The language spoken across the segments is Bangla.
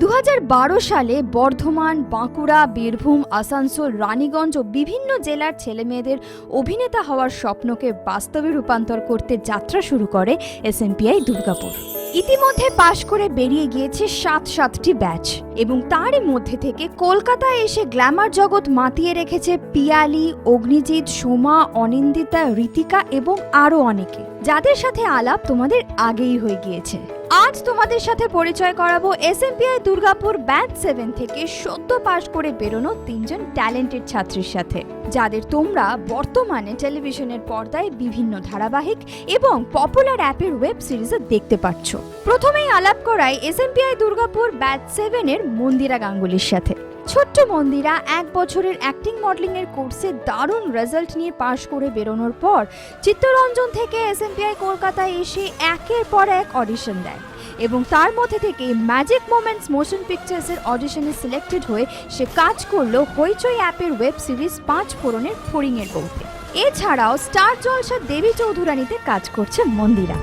দু হাজার বারো সালে বর্ধমান, বাঁকুড়া, বীরভূম, আসানসোল, রানীগঞ্জ ও বিভিন্ন জেলার ছেলেমেয়েদের অভিনেতা হওয়ার স্বপ্নকে বাস্তবে রূপান্তর করতে যাত্রা শুরু করে এসএমপিআই দুর্গাপুর। ইতিমধ্যে পাশ করে বেরিয়ে গিয়েছে সাত সাতটি ব্যাচ এবং তারই মধ্যে থেকে কলকাতায় এসে গ্ল্যামার জগৎ মাতিয়ে রেখেছে পিয়ালি, অগ্নিজিৎ, সোমা, অনিন্দিতা ঋতিকা এবং আরও অনেকে। যাদের সাথে আলাপ তোমাদের আগেই হয়ে গিয়েছে। আজ তোমাদের সাথে পরিচয় করাবো এসএমপিআই দুর্গাপুর ব্যাচ সেভেন থেকে সদ্য পাশ করে বেরোনো তিনজন ট্যালেন্টেড ছাত্রীর সাথে, যাদের তোমরা বর্তমানে টেলিভিশনের পর্দায় বিভিন্ন ধারাবাহিক এবং পপুলার অ্যাপের ওয়েব সিরিজে দেখতে পাচ্ছ। প্রথমেই আলাপ করাই এসএমপিআই দুর্গাপুর ব্যাচ সেভেনের মন্দিরা গাঙ্গুলির সাথে। ছোট্ট মন্দিরা এক বছরের অ্যাক্টিং মডেলিং এর কোর্সে দারুণ রেজাল্ট নিয়ে পাশ করে বেরোনোর পর চিত্তরঞ্জন থেকে এসএমপিআই কলকাতায় এসে একের পর এক অডিশন দেয় এবং তার মধ্যে থেকে ম্যাজিক মোমেন্টস মোশন পিকচার্সের অডিশনে সিলেক্টেড হয়ে সে কাজ করল হইচই অ্যাপের ওয়েব সিরিজ পাঁচ ফোড়নের ফড়িংয়ের বউতে এছাড়াও স্টার জলসা দেবী চৌধুরানীতে কাজ করছে মন্দিরা।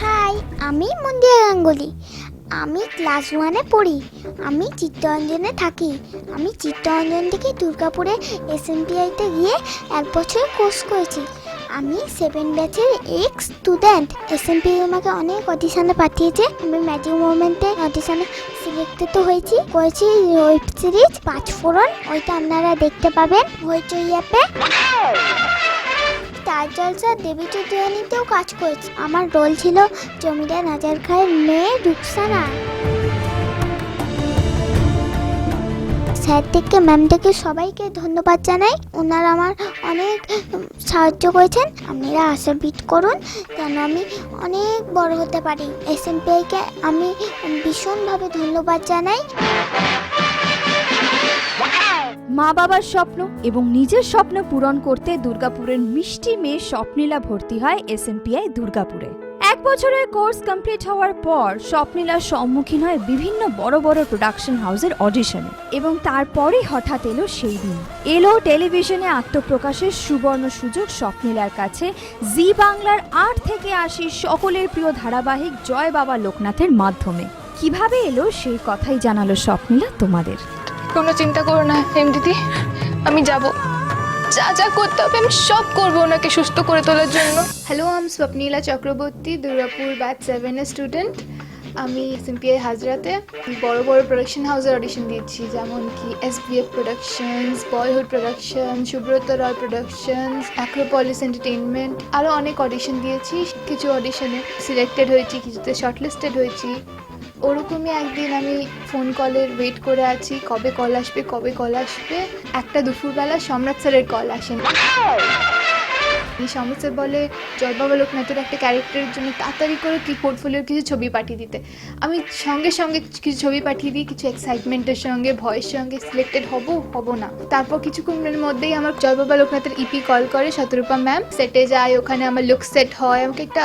হাই আমি মন্দিরা গাঙ্গুলি। আমি ক্লাস ওয়ানে পড়ি, আমি চিত্তরঞ্জনে থাকি। আমি চিত্তরঞ্জন থেকে দুর্গাপুরে এসএনপিআইতে গিয়ে এক বছর কোর্স করেছি। আমি সেভেন ব্যাচের এক্স স্টুডেন্ট এসএনপিআই আমাকে অনেক অডিশনে পাঠিয়েছে। আমি ম্যাজিক মোমেন্টে অডিশনে সিলেক্টেড তো হয়েছি। করেছি ওয়েব সিরিজ পাঁচ ফোড়ন। ওইটা আপনারা দেখতে পাবেন। হইচই অ্যাপে স্টার জলসা দেবী চৌধুরানীতেও কাজ করেছি। আমার রোল ছিল জমিদার নাজার খায়ের মেয়ে রুকসানা স্যার থেকে ম্যাম থেকে সবাইকে ধন্যবাদ জানাই। ওনারা আমার অনেক সাহায্য করেছেন। আপনারা আশীর্বাদ করুন কেন আমি অনেক বড় হতে পারি। এস এম আমি ভীষণভাবে ধন্যবাদ জানাই। মা বাবার স্বপ্ন এবং নিজের স্বপ্ন পূরণ করতে দুর্গাপুরের মিষ্টি মেয়ে স্বপ্নীলা ভর্তি হয় এসএমপিআই দুর্গাপুরে। এক বছরের কোর্স কমপ্লিট হওয়ার পর স্বপ্নীলা সম্মুখীন হয় বিভিন্ন বড় বড় প্রোডাকশন হাউসের অডিশনে এবং তারপরেই হঠাৎ এলো সেই দিন। এলো টেলিভিশনে আত্মপ্রকাশের সুবর্ণ সুযোগ স্বপ্নীলার কাছে। জি বাংলার আট থেকে আশি সকলের প্রিয় ধারাবাহিক জয় বাবা লোকনাথের মাধ্যমে। কীভাবে এলো সেই কথাই জানালো স্বপ্নীলা তোমাদের। কোনো চিন্তা করো না, হেম দিদি। আমি যাব। যা যা করতে হবে, আমি সব করব ওনাকে সুস্থ করে তোলার জন্য। হ্যালো আমি স্বপ্নীলা চক্রবর্তী দুর্গাপুর ব্যাচ সেভেনের স্টুডেন্ট আমি সিম্পিআই হাজরাতে বড় বড় প্রোডাকশন হাউসের অডিশন দিয়েছি, যেমন কি S B F productions boyhood production Subrata Roy productions Acropolis entertainment আরও অনেক অডিশন দিয়েছি, কিছু অডিশনে সিলেক্টেড হয়েছি, কিছুতে শর্টলিস্টেড হয়েছি। ওরকমই একদিন আমি ফোন কলের ওয়েট করে আছি, কবে কল আসবে, কবে কল আসবে? একটা দুপুরবেলা সম্রাট স্যারের কল আসেন সম্রাট স্যার বলে, জয়বাবা লোকনাথের একটা ক্যারেক্টারের জন্য তাড়াতাড়ি করে কি পোর্টফোলিওর কিছু ছবি পাঠিয়ে দিতে। আমি সঙ্গে সঙ্গে কিছু ছবি পাঠিয়ে দিই, কিছু এক্সাইটমেন্টের সঙ্গে, ভয়ের সঙ্গে সিলেক্টেড হব হব না। তারপর কিছুক্ষণের মধ্যেই আমার জয়বাবা লোকনাথের ইপি কল করে, শতরূপা ম্যাম সেটে যায়, ওখানে আমার লুক সেট হয়, আমাকে একটা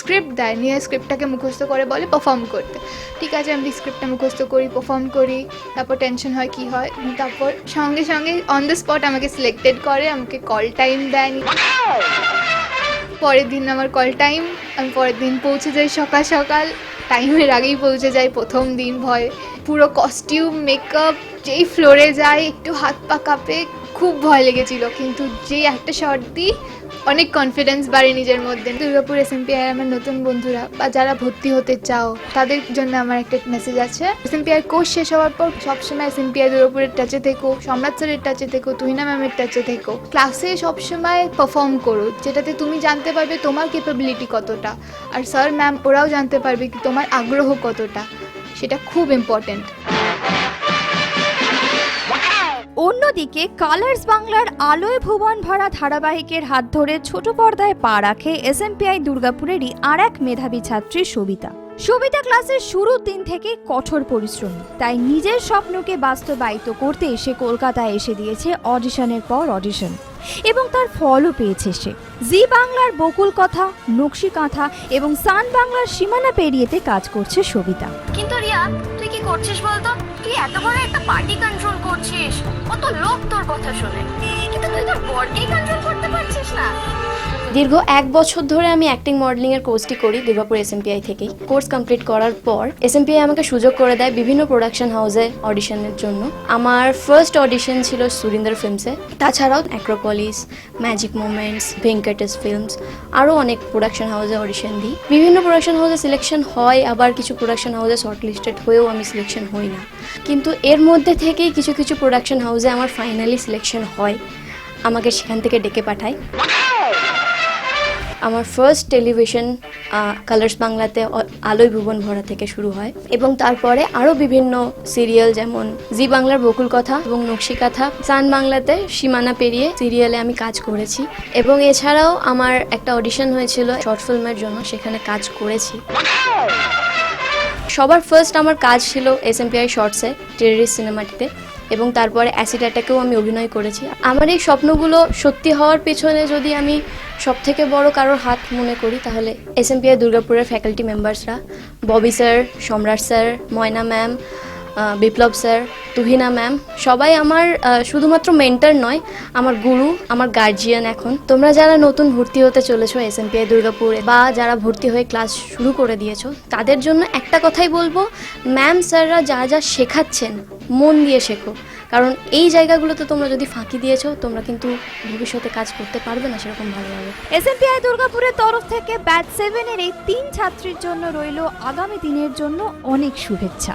স্ক্রিপ্ট দেয়। নিয়ে স্ক্রিপ্টটাকে মুখস্থ করে বলে পারফর্ম করতে। ঠিক আছে, আমি স্ক্রিপ্টটা মুখস্থ করি পারফর্ম করি, তারপর টেনশন হয়, কি হয়, তারপর সঙ্গে সঙ্গে অন দ্য স্পট আমাকে সিলেক্টেড করে, আমাকে কল টাইম দেয় পরের দিন আমার কল টাইম আমি পরের দিন পৌঁছে যাই সকাল সকাল। টাইমের আগেই পৌঁছে যাই প্রথম দিন ভয়। পুরো কস্টিউম মেকআপ যেই ফ্লোরে যাই, একটু হাত পা কাঁপে খুব ভয় লেগেছিল, কিন্তু যেই একটা শর্ট দিই অনেক কনফিডেন্স বাড়ে নিজের মধ্যে। দুর্গাপুর এস এম আমার নতুন বন্ধুরা বা যারা ভর্তি হতে চাও, তাদের জন্য আমার একটা মেসেজ আছে। এস এম কোর্স শেষ হওয়ার পর সবসময় এস এম দুর্গাপুরের টাচে থেকো, সম্রাট স্যারের টাচে থেকো, তুহিনা ম্যামের টাচে থেকো। ক্লাসে সবসময় পারফর্ম করো, যেটাতে তুমি জানতে পারবে তোমার ক্যাপাবিলিটি কতটা। আর স্যার ম্যাম ওরাও জানতে পারবে কি তোমার আগ্রহ কতটা। সেটা খুব ইম্পর্টেন্ট অন্যদিকে কালার্স বাংলার আলোয় ভুবন ভরা ধারাবাহিকের হাত ধরে ছোট পর্দায় পা রাখে এসএমপিআই দুর্গাপুরেরই আর এক মেধাবী ছাত্রী সবিতা। সবিতা ক্লাসের শুরুর দিন থেকে কঠোর পরিশ্রমী, তাই নিজের স্বপ্নকে বাস্তবায়িত করতে সে কলকাতায় এসে দিয়েছে অডিশনের পর অডিশন এবং তার ফলও পেয়েছে সে। জি বাংলার বকুল কথা, নকশি কাঁথা এবং সান বাংলার সীমানা পেরিয়েতে কাজ করছে সবিতা। কিন্তু রিয়া, তুই করছিস বলতো? তুই এত বড় একটা পার্টি কন্ট্রোল করছিস। কত লোক তোর কথা কিন্তু তুই তোর কন্ট্রোল করতে পারছিস না। দীর্ঘ এক বছর ধরে আমি অ্যাক্টিং মডেলিংয়ের কোর্সটি করি দুর্গাপুর এসএমপিআই থেকেই। কোর্স কমপ্লিট করার পর এসএমপিআই আমাকে সুযোগ করে দেয় বিভিন্ন প্রোডাকশন হাউসে অডিশনের জন্য। আমার ফার্স্ট অডিশন ছিল সুরিন্দর ফিল্মসে তাছাড়াও Acropolis magic moments Venkatesh films আরও অনেক প্রোডাকশন হাউসে অডিশন দিই। বিভিন্ন প্রোডাকশন হাউসে সিলেকশন হয়, আবার কিছু প্রোডাকশন হাউসে শর্ট লিস্টেড হয়েও আমি সিলেকশন হই না। কিন্তু এর মধ্যে থেকেই কিছু কিছু প্রোডাকশন হাউসে আমার ফাইনালি সিলেকশন হয়। আমাকে সেখান থেকে ডেকে পাঠায়। আমার ফার্স্ট টেলিভিশন কালার্স বাংলাতে আলোয় ভুবন ভরা থেকে শুরু হয়। এবং তারপরে আরও বিভিন্ন সিরিয়াল যেমন জি বাংলার বকুল কথা এবং নকশি কথা সান বাংলাতে সীমানা পেরিয়ে সিরিয়ালে আমি কাজ করেছি। এবং এছাড়াও আমার একটা অডিশন হয়েছিল শর্ট ফিল্মের জন্য, সেখানে কাজ করেছি। সবার ফার্স্ট আমার কাজ ছিল এস এম পিআই শর্টসে টেরিস সিনেমাটিতে এবং তারপরে অ্যাসিড অ্যাটাকেও আমি অভিনয় করেছি। আমার এই স্বপ্নগুলো সত্যি হওয়ার পেছনে যদি আমি সব থেকে বড় কারোর হাত মনে করি, তাহলে এস এম পিআই দুর্গাপুরের faculty মেম্বার্সরা Bobby sir Samrat sir Moyna ma'am Biplab sir, Tuhina ma'am সবাই আমার শুধুমাত্র মেন্টার নয়, আমার গুরু, আমার গার্জিয়ান এখন। তোমরা যারা নতুন ভর্তি হতে চলেছো এস এম পিআই দুর্গাপুরে বা যারা ভর্তি হয়ে ক্লাস শুরু করে দিয়েছ, তাদের জন্য একটা কথাই বলব ম্যাম স্যাররা যা যা শেখাচ্ছেন, মন দিয়ে শেখো। কারণ এই জায়গাগুলোতে তোমরা যদি ফাঁকি দিয়েছ, তোমরা কিন্তু ভবিষ্যতে কাজ করতে পারবে না সেরকম ভালোভাবে এসএমপিআই দুর্গাপুরের তরফ থেকে ব্যাচ সেভেনের এই তিন ছাত্রীর জন্য রইল আগামী দিনের জন্য অনেক শুভেচ্ছা।